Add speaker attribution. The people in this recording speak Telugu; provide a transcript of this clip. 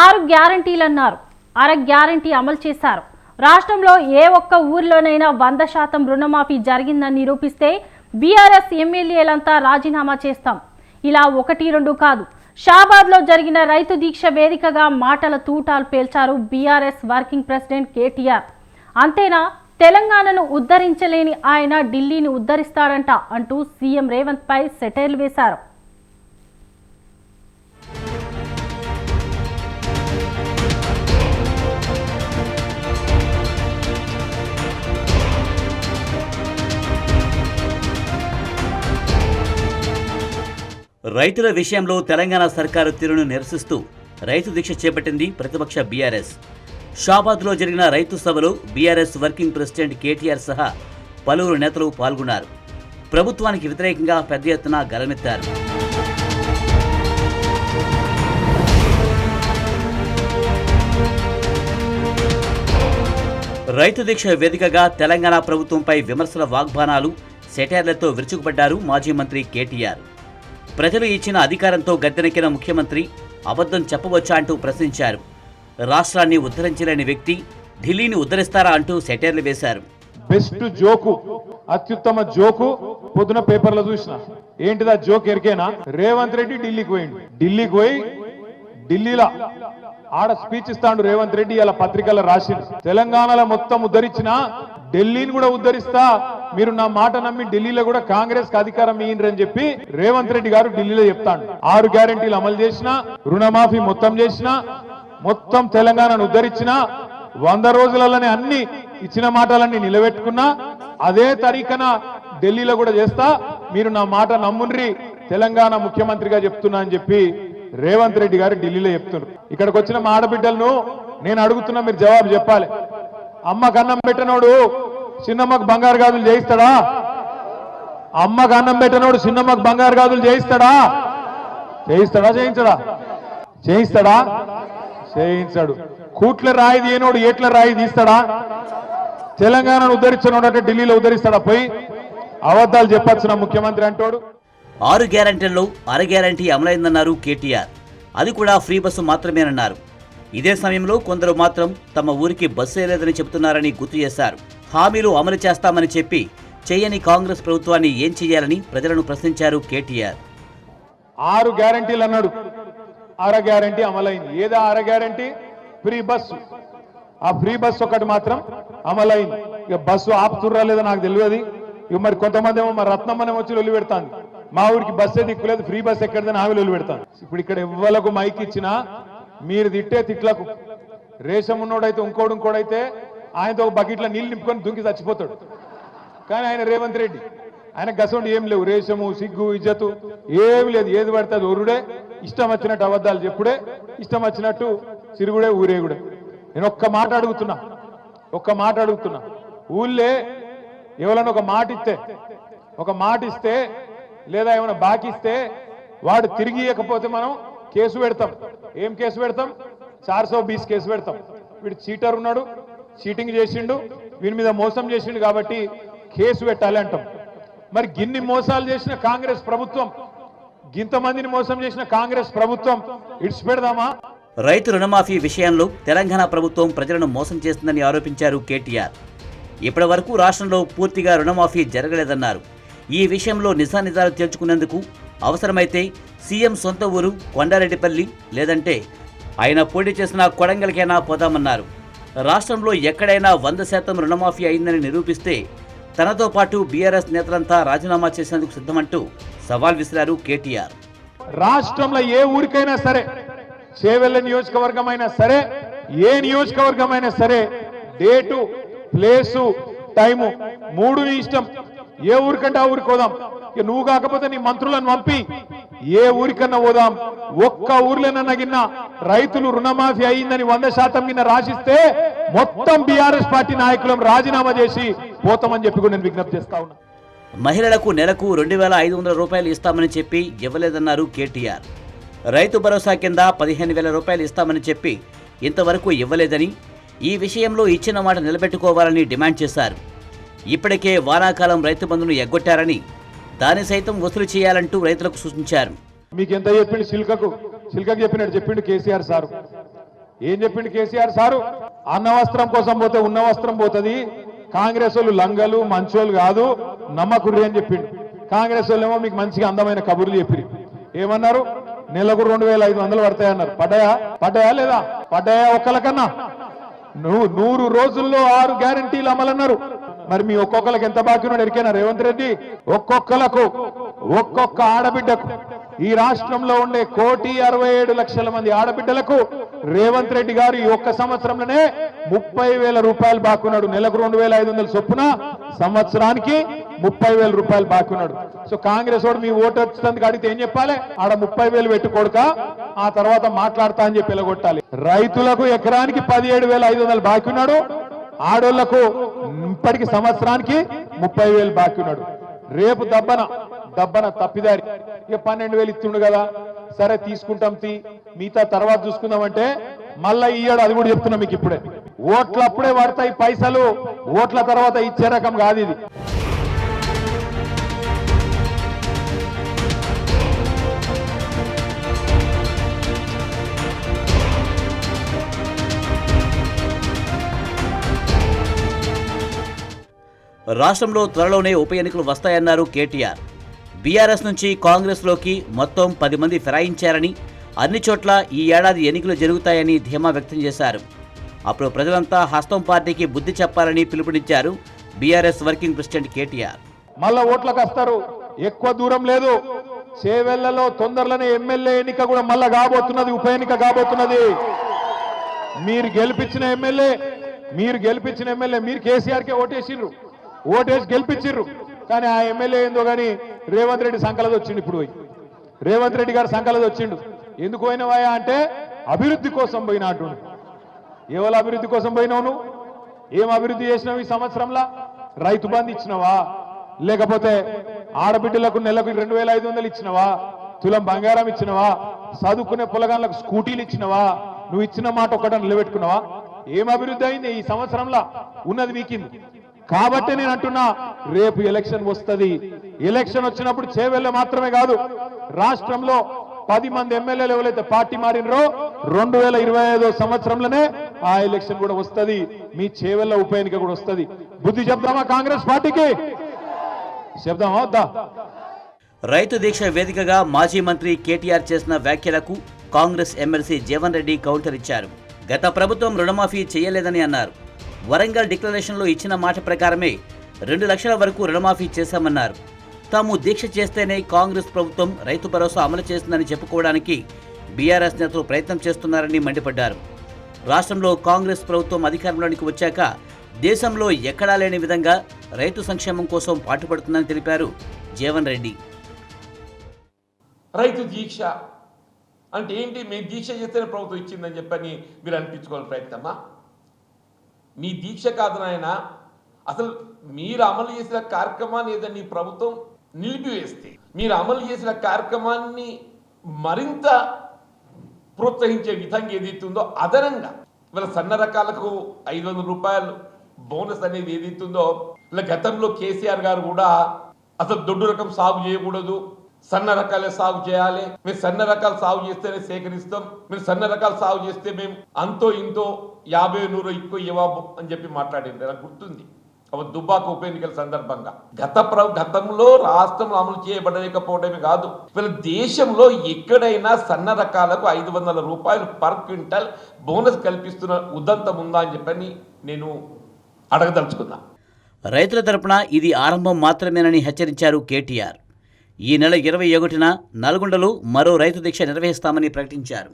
Speaker 1: ఆరు గ్యారంటీలు అన్నారు అర గ్యారంటీ అమలు చేశారు. రాష్ట్రంలో ఏ ఒక్క ఊర్లోనైనా వంద శాతం రుణమాఫీ జరిగిందని నిరూపిస్తే బీఆర్ఎస్ ఎమ్మెల్యేలంతా రాజీనామా చేస్తాం. ఇలా ఒకటి రెండు కాదు. షాబాద్లో జరిగిన రైతు దీక్ష వేదికగా మాటల తూటాలు పేల్చారు బీఆర్ఎస్ వర్కింగ్ ప్రెసిడెంట్ కేటీఆర్. అంతేనా? తెలంగాణను ఉద్ధరించలేని ఆయన ఢిల్లీని ఉద్ధరిస్తాడంట అంటూ సీఎం రేవంత్ పై సెటైర్లు వేశారు.
Speaker 2: రైతుల విషయంలో తెలంగాణ సర్కారు తీరును నిరసిస్తూ రైతు దీక్ష చేపట్టింది ప్రతిపక్ష బీఆర్ఎస్. షాబాద్లో జరిగిన రైతు సభలో బీఆర్ఎస్ వర్కింగ్ ప్రెసిడెంట్ కేటీఆర్ సహా పలువురు నేతలు పాల్గొన్నారు. ప్రభుత్వానికి వ్యతిరేకంగా పెద్ద ఎత్తున గలమెత్తారు. రైతు దీక్ష వేదికగా తెలంగాణ ప్రభుత్వంపై విమర్శల వాగ్బానాలు సెటైర్లతో విరుచుకుపడ్డారు మాజీ మంత్రి కేటీఆర్. ప్రజలు ఇచ్చిన అధికారంతో గద్దెనెక్కిన ముఖ్యమంత్రి అబద్ధం చెప్పవచ్చా అంటూ ప్రశ్నించారు. రాష్ట్రాన్ని ఉద్ధరించలేని వ్యక్తి ఢిల్లీని ఉద్ధరిస్తారా అంటూ సెటైర్లు వేశారు.
Speaker 3: బెస్ట్ జోకు అత్యుత్తమ జోకు పొద్దున పేపర్లో చూసిన. ఏంటిదా జోక్ ఎరికేనా? రేవంత్ రెడ్డి ఢిల్లీకి పోయిండు. ఢిల్లీకి పోయి ఢిల్లీలో ఆడ స్పీచ్ ఇస్తాడు రేవంత్ రెడ్డి ఇలా పత్రికల్లో రాసి తెలంగాణలో మొత్తం ఉద్ధరించిన ఢిల్లీని కూడా ఉద్ధరిస్తా మీరు నా మాట నమ్మి ఢిల్లీలో కూడా కాంగ్రెస్కు అధికారం ఇయ్యండి చెప్పి రేవంత్ రెడ్డి గారు ఢిల్లీలో చెప్తాడు. ఆరు గ్యారెంటీలు అమలు చేసిన రుణమాఫీ మొత్తం చేసిన మొత్తం తెలంగాణను ఉద్ధరించిన వంద రోజులలోనే అన్ని ఇచ్చిన మాటలన్నీ నిలబెట్టుకున్నా అదే తరీఖన ఢిల్లీలో కూడా చేస్తా మీరు నా మాట నమ్ముండ్రి తెలంగాణ ముఖ్యమంత్రిగా చెప్తున్నా అని చెప్పి రేవంత్ రెడ్డి గారు ఢిల్లీలో చెప్తున్నారు. ఇక్కడికి వచ్చిన మా ఆడబిడ్డలను నేను అడుగుతున్నా మీరు జవాబు చెప్పాలి. అమ్మ కన్నం పెట్టనోడు చిన్నమ్మకు బంగారు గాజులు చేయిస్తాడా? అమ్మకు అన్నం పెట్టినోడు చిన్నమ్మకు బంగారు గాజులు చేయిస్తాడా? చేయిస్తాడా చేయించడా? చేయిస్తాడా? చేయించాడు. కూట్ల రాయి తీయనోడు ఏట్ల రాయి తీస్తాడా? తెలంగాణను ఉద్ధరించనోడు అంటే ఢిల్లీలో ఉద్ధరిస్తాడా? పోయి అబద్ధాలు చెప్పచ్చు ముఖ్యమంత్రి అంటాడు.
Speaker 2: ఆరు గ్యారంటీల్లో అర గ్యారంటీ అమలైందన్నారు కేటీఆర్. అది కూడా ఫ్రీ బస్సు మాత్రమేనన్నారు. ఇదే సమయంలో కొందరు మాత్రం తమ ఊరికి బస్సు వేయలేదని చెబుతున్నారని గుర్తు చేశారు. హామీలు అమలు చేస్తామని చెప్పి చేయని కాంగ్రెస్ ప్రభుత్వాన్ని ఏం చేయాలని ప్రజలను ప్రశ్నించారు కేటీఆర్.
Speaker 3: ఆరు గ్యారంటీలు అన్నాడు. అర గ్యారంటీ అమలైంది. ఏదో అర గ్యారంటీ? ఫ్రీ బస్సు ఆ ఫ్రీ బస్సు ఒకటి మాత్రం అమలైంది. ఇక బస్సు ఆపుతుర్రా లేదో నాకు తెలియదు. ఇక మరి కొంతమంది ఏమో మరి రత్నమ్మనే వచ్చి లొల్లి పెడతాను మా ఊరికి బస్సే దిక్కులేదు ఫ్రీ బస్ ఎక్కడదని ఆమె లొల్లి పెడతాను ఇప్పుడు ఇక్కడ ఎవ్వలకు మైక్ ఇచ్చినా మీరు తిట్టే తిట్లకు. రేషం ఉన్నోడైతే ఇంకోడు ఇంకోడైతే ఆయనతో ఒక బకెట్లో నీళ్ళు నింపుకొని దుంకి చచ్చిపోతాడు. కానీ ఆయన రేవంత్ రెడ్డి ఆయన గసండి ఏం లేవు. రేషము సిగ్గు ఇజ్జతు ఏమి లేదు. ఏది పడితే అది ఒరుడే. ఇష్టం వచ్చినట్టు అబద్ధాలు చెప్పుడే. ఇష్టం వచ్చినట్టు సిరుగుడే ఊరేగుడే. నేను ఒక్క మాట అడుగుతున్నా. ఒక్క మాట అడుగుతున్నా. ఊళ్ళే ఎవరైనా ఒక మాట ఇస్తే ఒక మాట ఇస్తే లేదా ఏమైనా బాకిస్తే ఇస్తే వాడు తిరిగి ఇవ్వకపోతే మనం కేసు పెడతాం. ఏం కేసు పెడతాం? చార్సో బీస్ కేసు పెడతాం. వీడు చీటర్ ఉన్నాడు. చీటింగ్ చేసిండు వీని మీద మోసం చేసిండు కాబట్టి కేసు పెట్టాలి అంటాం. మరి గిన్ని మోసాలు చేసిన కాంగ్రెస్ ప్రభుత్వం గింతమందిని మోసం చేసిన కాంగ్రెస్ ప్రభుత్వం ఇడ్స్ పెడదామా?
Speaker 2: రైతు రుణమాఫీ విషయంలో తెలంగాణ ప్రభుత్వం ప్రజలను మోసం చేస్తుందని ఆరోపించారు కేటీఆర్. ఇప్పటి వరకు రాష్ట్రంలో పూర్తిగా రుణమాఫీ జరగలేదన్నారు. ఈ విషయంలో నిజానిజాలు తేల్చుకునేందుకు అవసరమైతే సీఎం సొంత ఊరు కొండారెడ్డిపల్లి లేదంటే ఆయన పోటీ చేసిన కొడంగల్కైనా పోదామన్నారు. రాష్ట్రంలో ఎక్కడైనా వంద శాతం రుణమాఫీ అయిందని నిరూపిస్తే తనతో పాటు బీఆర్ఎస్ నేతలంతా రాజీనామా చేసేందుకు సిద్ధమంటూ సవాల్ విసిరారు కేటీఆర్.
Speaker 3: రాష్ట్రంలో ఏ ఊరికైనా సరే చేవెళ్ళ నియోజకవర్గం అయినా సరే ఏ నియోజకవర్గం అయినా సరే డేటు ప్లేసు టైము మూడు ఇష్టం. ఏ ఊరికంటే ఆ ఊరికి పోదాం. ఇక నువ్వు కాకపోతే నీ మంత్రులను పంపి ఏ ఊరికన్నా పోదాం. ఒక్క ఊర్లోనన్నా గిన్న రైతులు రుణమాఫీ అయిందని వంద శాతం కింద రాసిస్తే మొత్తం బీఆర్ఎస్ పార్టీ నాయకులం రాజీనామా చేసి పోతామని చెప్పి కూడా నేను విజ్ఞప్తి చేస్తా ఉన్నా.
Speaker 2: మహిళలకు నెలకు రెండు వేల ఐదు వందల రూపాయలు ఇస్తామని చెప్పి ఇవ్వలేదన్నారు కేటీఆర్. రైతు భరోసా కింద పదిహేను వేల రూపాయలు ఇస్తామని చెప్పి ఇంతవరకు ఇవ్వలేదని ఈ విషయంలో ఇచ్చిన మాట నిలబెట్టుకోవాలని డిమాండ్ చేశారు. ఇప్పటికే వానాకాలం రైతు బంధును ఎగ్గొట్టారని దాన్ని సైతం వసూలు చేయాలంటూ రైతులకు సూచించారు.
Speaker 3: మీకు ఎంత చెప్పిండు సిల్కకు? సిల్కకు చెప్పినట్టు చెప్పిండు కేసీఆర్ సారు. ఏం చెప్పిండు కేసీఆర్ సారు? అన్న వస్త్రం కోసం పోతే ఉన్న వస్త్రం పోతుంది. కాంగ్రెస్ వాళ్ళు లంగలు మంచోళ్ళు కాదు నమ్మకుర్రి అని చెప్పిండు. కాంగ్రెస్ వాళ్ళు ఏమో మీకు మంచిగా అందమైన కబుర్లు చెప్పిరు ఏమన్నారు? నెలకు రెండు వేల ఐదు వందలు పడతాయన్నారు. పడ్డాయా? పడ్డాయా లేదా? పడ్డాయా ఒక్కలకన్నా నువ్వు నూరు రోజుల్లో ఆరు గ్యారంటీలు అమలన్నారు. మరి మీ ఒక్కొక్కరికి ఎంత బాకీ ఉన్నాడు ఎరికైనా? రేవంత్ రెడ్డి? ఒక్కొక్కలకు ఒక్కొక్క ఆడబిడ్డకు. ఈ రాష్ట్రంలో ఉండే కోటి అరవై ఏడు లక్షల మంది ఆడబిడ్డలకు రేవంత్ రెడ్డి గారు ఈ ఒక్క సంవత్సరంలోనే ముప్పై వేల రూపాయలు బాకున్నాడు నెలకు రెండు వేల ఐదు వందల చొప్పున సంవత్సరానికి ముప్పై వేల రూపాయలు బాకున్నాడు సో కాంగ్రెస్ వాడు మీ ఓటు వచ్చినందుకు అడిగితే ఏం చెప్పాలి? ఆడ ముప్పై వేలు పెట్టుకోడుక ఆ తర్వాత మాట్లాడతా అని చెప్పి ఎలగొట్టాలి. రైతులకు ఎకరానికి పదిహేడు వేల ఐదు వందలు బాకున్నాడు ఆడోళ్ళకు ఇప్పటికి సంవత్సరానికి ముప్పై వేలు బాకీ ఉన్నాడు. రేపు దబ్బన దబ్బన తప్పిదారి. ఇక పన్నెండు వేలు ఇస్తుండు కదా. సరే తీసుకుంటాం తీ. మిగతా తర్వాత చూసుకుందామంటే మళ్ళా ఇయ్యాడు అది కూడా చెప్తున్నా మీకు ఇప్పుడే. ఓట్లు అప్పుడే పడతాయి పైసలు. ఓట్ల తర్వాత ఇచ్చే రకం కాదు ఇది.
Speaker 2: రాష్ట్రంలో త్వరలోనే ఉప ఎన్నికలు వస్తాయన్నారు కేటీఆర్. బీఆర్ఎస్ నుంచి కాంగ్రెస్లోకి మొత్తం పది మంది ఫిరాయించారని అన్ని చోట్ల ఈ ఏడాది ఎన్నికలు జరుగుతాయని ధీమా వ్యక్తం చేశారు. అప్పుడు ప్రజలంతా హస్తం పార్టీకి బుద్ధి చెప్పాలని పిలుపునిచ్చారు బీఆర్ఎస్ వర్కింగ్ ప్రెసిడెంట్ కేటీఆర్.
Speaker 3: మళ్ళా ఓట్లకు వస్తారు. ఎక్కువ దూరం లేదు. చేవెళ్ళలో తొందరలోనే ఎమ్మెల్యే ఎన్నిక కూడా మళ్ళా కాబోతున్నది ఉప ఎన్నిక కాబోతున్నది. మీరు గెలిపించిన ఎమ్మెల్యే మీరు గెలిపించిన ఎమ్మెల్యే మీరు కేసీఆర్కే ఓటేసిర్రు ఓటేసి గెలిపించిర్రు. కానీ ఆ ఎమ్మెల్యే ఏందో కానీ రేవంత్ రెడ్డి సంకలది వచ్చిండు ఇప్పుడు పోయి. రేవంత్ రెడ్డి గారు సంకలది వచ్చిండు. ఎందుకు పోయినవాయా అంటే అభివృద్ధి కోసం పోయిన అంటుండు. అభివృద్ధి కోసం పోయినావు నువ్వు? ఏం అభివృద్ధి చేసినావు ఈ సంవత్సరంలో? రైతు బంధు ఇచ్చినవా? లేకపోతే ఆడబిడ్డలకు నెలకు రెండు వేల ఐదు వందలు ఇచ్చినవా? తులం బంగారం ఇచ్చినవా? చదువుకునే పొలగాన్లకు స్కూటీలు ఇచ్చినవా? నువ్వు ఇచ్చిన మాట ఒకట నిలబెట్టుకున్నావా? ఏం అభివృద్ధి అయింది ఈ సంవత్సరంలో? ఉన్నది మీకింది కాబట్టి నేను అంటున్నా రేపు ఎలక్షన్ వస్తుంది. ఎలక్షన్ వచ్చినప్పుడు చేవెళ్ళ మాత్రమే కాదు రాష్ట్రంలో పది మంది ఎమ్మెల్యేలు ఎవరైతే పార్టీ మారినరో రెండు వేల ఇరవై ఐదో సంవత్సరంలోనే ఆ ఎలక్షన్ కూడా వస్తుంది. మీ చేవెళ్ళ ఉప ఎన్నిక కూడా వస్తుంది. బుద్ధి చెప్దామా కాంగ్రెస్ పార్టీకి? చెప్దామా వద్దా?
Speaker 2: రైతు దీక్ష వేదికగా మాజీ మంత్రి కేటీఆర్ చేసిన వ్యాఖ్యలకు కాంగ్రెస్ ఎమ్మెల్సీ జీవన్ రెడ్డి కౌంటర్ ఇచ్చారు. గత ప్రభుత్వం రుణమాఫీ చేయలేదని అన్నారు. వరంగల్ డిక్లరేషన్లో ఇచ్చిన మాట ప్రకారమే రెండు లక్షల వరకు రుణమాఫీ చేశామన్నారు. తాము దీక్ష చేస్తేనే కాంగ్రెస్ ప్రభుత్వం రైతు భరోసా అమలు చేస్తుందని చెప్పుకోవడానికి బీఆర్ఎస్ నేతలు ప్రయత్నం చేస్తున్నారని మండిపడ్డారు. రాష్ట్రంలో కాంగ్రెస్ ప్రభుత్వం అధికారంలోనికి వచ్చాక దేశంలో ఎక్కడా లేని విధంగా రైతు సంక్షేమం కోసం పాటుపడుతుందని తెలిపారు జీవన్ రెడ్డి.
Speaker 4: రైతు దీక్ష అంటే ఏంటి? మేము దీక్ష చేస్తేనే ప్రభుత్వం ఇచ్చిందని చెప్పని మీరు అనిపించుకోవాలి ప్రయత్నమా? మీ దీక్ష కాదు నాయన. అసలు మీరు అమలు చేసిన కార్యక్రమాన్ని ఏదైనా ఈ ప్రభుత్వం? నిలిపివేస్తే. మీరు అమలు చేసిన కార్యక్రమాన్ని మరింత ప్రోత్సహించే విధంగా ఏదైతే ఉందో అదనంగా వీళ్ళ సన్న రకాలకు ఐదు వందల రూపాయలు బోనస్ అనేది ఏదైతే ఉందో ఇలా గతంలో కేసీఆర్ గారు కూడా అసలు దొడ్డు రకం సాగు చేయకూడదు. సన్న రకాలే సాగు చేయాలి. మీరు సన్న రకాలు సాగు చేస్తేనే సేకరిస్తాం. మీరు సన్న రకాలు సాగు చేస్తే మేము అంతో ఇంతో యాభై నూరు ఎక్కువ ఇవ్వము అని చెప్పి మాట్లాడింది. నాకు గుర్తుంది. ఒక దుబ్బాక ఉప ఎన్నికల సందర్భంగా. గత ప్ర గతంలో రాష్ట్రంలో అమలు చేయబడలేకపోవడమే కాదు. వీళ్ళ దేశంలో ఎక్కడైనా సన్న రకాలకు ఐదు వందల రూపాయలు పర్ క్వింటల్ బోనస్ కల్పిస్తున్న ఉదంతం ఉందా అని చెప్పని నేను అడగదలుచుకున్నా.
Speaker 2: రైతుల తరపున ఇది ఆరంభం మాత్రమేనని హెచ్చరించారు కేటీఆర్. ఈ నెల ఇరవై ఒకటిన నల్గొండలో మరో రైతు దీక్ష నిర్వహిస్తామని ప్రకటించారు.